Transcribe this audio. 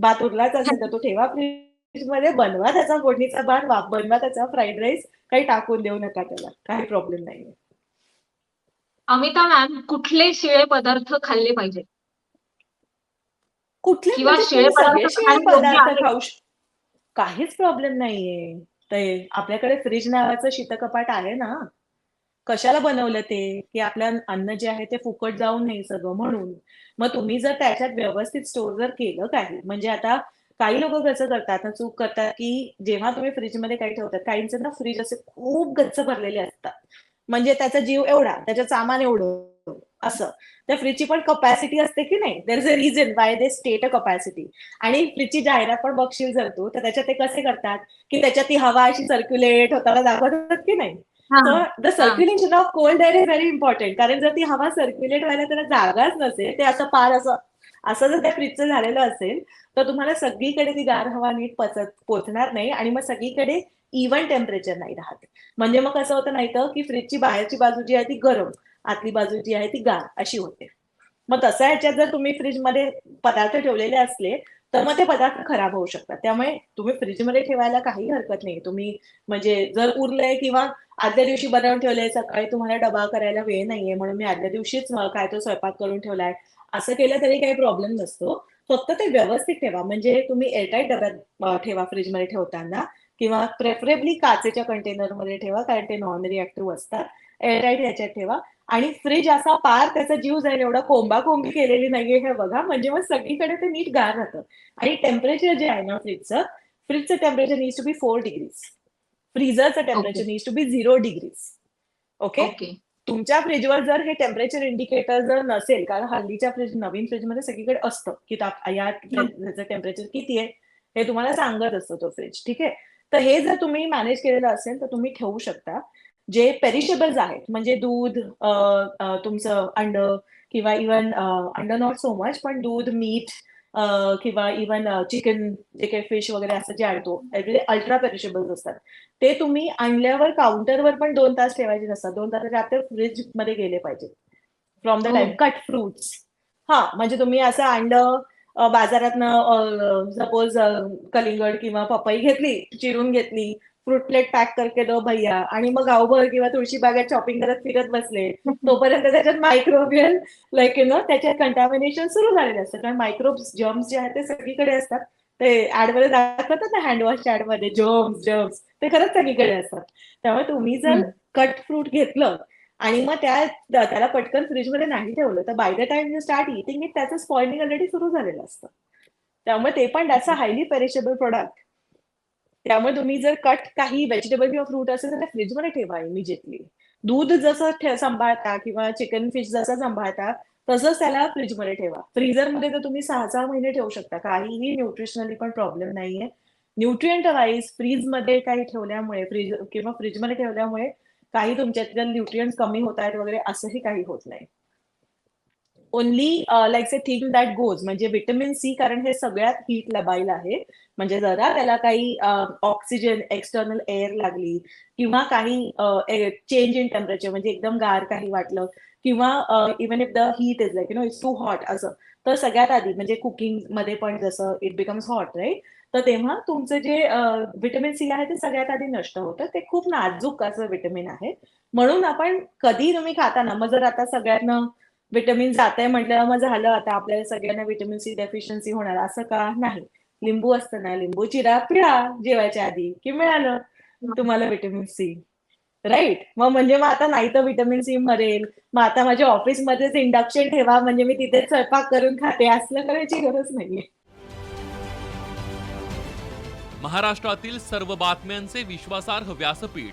भात उरलाच असेल तर तो ठेवा फ्रीजमध्ये बनवा त्याचा फोडणीचा भात वा- बनवा त्याचा फ्राईड राईस काही टाकून देऊ नका त्याला काही प्रॉब्लेम नाहीये. अमिता मॅम कुठले शिळे पदार्थ खाल्ले पाहिजे? कुठले किंवा म्हणजे शिळे पदार्थ? खाऊ काहीच प्रॉब्लेम नाहीये. ते आपल्याकडे फ्रीज नावाचं शीतकपाट आहे ना कशाला बनवलं ते? की आपलं अन्न जे आहे ते फुकट जाऊ नये सगळं म्हणून. मग तुम्ही जर त्याच्यात व्यवस्थित स्टोर जर केलं काही म्हणजे आता काही लोक कसं करतात ना चूक करतात की जेव्हा तुम्ही फ्रीजमध्ये काही ठेवतात काहींचे ना फ्रीज असे खूप गच्च भरलेले असतात. म्हणजे त्याचा जीव एवढा त्याचं सामान एवढं असं. त्या फ्रीजची पण कपॅसिटी असते की नाही? There is a reason why they state a capacity आणि फ्रीजची जाहिरात पण बघशील जर तू तर त्याच्यात ते कसे करतात? की त्याच्यात ती हवा अशी सर्क्युलेट होताना दाखवतात की नाही? The circulation of cold air is very important कारण जर ती हवा सर्क्युलेट व्हायला त्याला जागाच नसेल ते असं पार असं असं जर त्या फ्रीजचं झालेलं असेल तर तुम्हाला सगळीकडे ती गार हवा नीट पचत पोचणार नाही आणि मग सगळीकडे इव्हन टेम्परेचर नाही राहत. म्हणजे मग कसं होतं नाही तर की फ्रीजची बाहेरची बाजू जी आहे ती गरम आतली बाजू जी आहे ती गार अशी होते. मग तसं ह्याच्यात जर तुम्ही फ्रीजमध्ये पदार्थ ठेवलेले असले तर मग ते पदार्थ खराब होऊ शकतात. त्यामुळे तुम्ही फ्रीजमध्ये ठेवायला काही हरकत नाही. तुम्ही म्हणजे जर उरलंय किंवा आदल्या दिवशी बनवून ठेवलंय सकाळी तुम्हाला डबा करायला वेळ नाहीये म्हणून मी आदल्या दिवशीच काय तो स्वयंपाक करून ठेवलाय. असं केलं तरी काही प्रॉब्लेम नसतो. फक्त ते व्यवस्थित ठेवा. म्हणजे तुम्ही एअरटाईट डब्यात ठेवा फ्रीजमध्ये ठेवताना किंवा प्रेफरेबली काचेच्या कंटेनरमध्ये ठेवा कारण ते नॉन रिॲक्टिव्ह असतात. एअरटाईट ह्याच्यात ठेवा. आणि फ्रीज असा पार त्याचा जीव जाईल एवढा कोंबाकोंबी केलेली नाहीये हे बघा. म्हणजे मग सगळीकडे ते नीट गार राहतं. आणि टेम्परेचर जे आहे ना फ्रीजचं फ्रीजचं temperature needs to be four degrees फ्रीझरचं temperature needs to be zero degrees okay तुमच्या फ्रीजवर जर हे टेम्परेचर इंडिकेटर जर नसेल कारण हल्लीच्या फ्रीज नवीन फ्रीजमध्ये सगळीकडे असतं की ताप- या टेम्परेचर किती आहे हे तुम्हाला सांगत असतो तो फ्रीज ठीक आहे? तर हे जर तुम्ही मॅनेज केलेलं असेल तर तुम्ही ठेवू शकता. जे पेरिशेबल्स आहेत म्हणजे दूध तुमचं अंड किंवा इवन अंड नॉट सो मच पण दूध मीठ किंवा इवन चिकन जे काही फिश वगैरे असं जे आणतो अल्ट्रा पेरिशेबल्स असतात. ते तुम्ही आणल्यावर काउंटरवर पण दोन तास ठेवायचे नसतात. दोन तासाच्या आत फ्रीजमध्ये गेले पाहिजे. From the. Time cut fruits हा म्हणजे तुम्ही असं आणलं बाजारातनं सपोज कलिंगड किंवा पपई घेतली चिरून घेतली फ्रूट प्लेट पॅक करके दो भैया. आणि मग गावभर किंवा तुळशी बागेत शॉपिंग करत फिरत बसले. तोपर्यंत त्याच्यात मायक्रोबियल लाईक यु नो त्याच्यात कंटॅमिनेशन सुरू झालेले असतं. कारण मायक्रोब्स जर्म्स जे आहेत ते सगळीकडे असतात. ते ऍडमध्ये दाखवतात ना हँडवॉशच्या ऍडमध्ये जर्म्स जर्म्स ते खरंच सगळीकडे असतात. त्यामुळे तुम्ही जर. कट फ्रूट घेतलं आणि मग त्या त्याला पटकन फ्रीजमध्ये नाही ठेवलं तर by the time you start eating it त्याचं स्पॉइलिंग ऑलरेडी सुरू झालेलं असतं. त्यामुळे ते पण त्याचा हायली पेरिशेबल प्रोडक्ट त्यामुळे तुम्ही जर कट काही व्हेजिटेबल किंवा फ्रूट असेल तर ते फ्रीजमध्ये ठेवा इमिजिएटली दूध जसं सांभाळता किंवा चिकन फिश जसं सांभाळता तसंच त्याला फ्रीजमध्ये ठेवा. फ्रीजरमध्ये तर तुम्ही सहा सहा महिने ठेवू शकता. काहीही न्यूट्रिशनली पण प्रॉब्लेम नाहीये. न्यूट्रिएंट वाईज फ्रीजमध्ये काही ठेवल्यामुळे फ्रीज किंवा फ्रीजमध्ये ठेवल्यामुळे काही तुमच्यातल्या न्यूट्रिएंट कमी होत आहेत वगैरे असंही काही होत नाही. Only like a thing that goes म्हणजे विटॅमिन सी कारण हे सगळ्यात हीट लबाईल आहे. म्हणजे जरा त्याला काही ऑक्सिजन एक्सटर्नल एअर लागली किंवा काही चेंज इन टेम्परेचर म्हणजे एकदम गार काही वाटलं किंवा even if the heat is like you know it's too hot असं. तर सगळ्यात आधी म्हणजे कुकिंगमध्ये पण जसं इट बिकम्स हॉट राईट तर तेव्हा तुमचं जे uh, विटॅमिन सी आहे ते सगळ्यात आधी नष्ट होतं. ते खूप नाजूक असं विटॅमिन आहे. म्हणून आपण कधी तुम्ही खाताना मग जर आता सगळ्यांना विटॅमिन जात आहे म्हटलं मग झालं आता आपल्याला सगळ्यांना विटॅमिन सी डेफिशियन्सी होणार असं का नाही? लिंबू असतं ना लिंबू चिरा पिळा जेवायच्या आधी की मिळालं तुम्हाला विटॅमिन सी. राईट मग म्हणजे मग आता नाही तर विटॅमिन सी मरेल. मग आता माझ्या ऑफिसमध्येच इंडक्शन ठेवा म्हणजे मी तिथेच स्वयंपाक करून खाते असलं करायची गरज नाहीये. महाराष्ट्रातील सर्व बातम्यांचे विश्वासार्ह व्यासपीठ.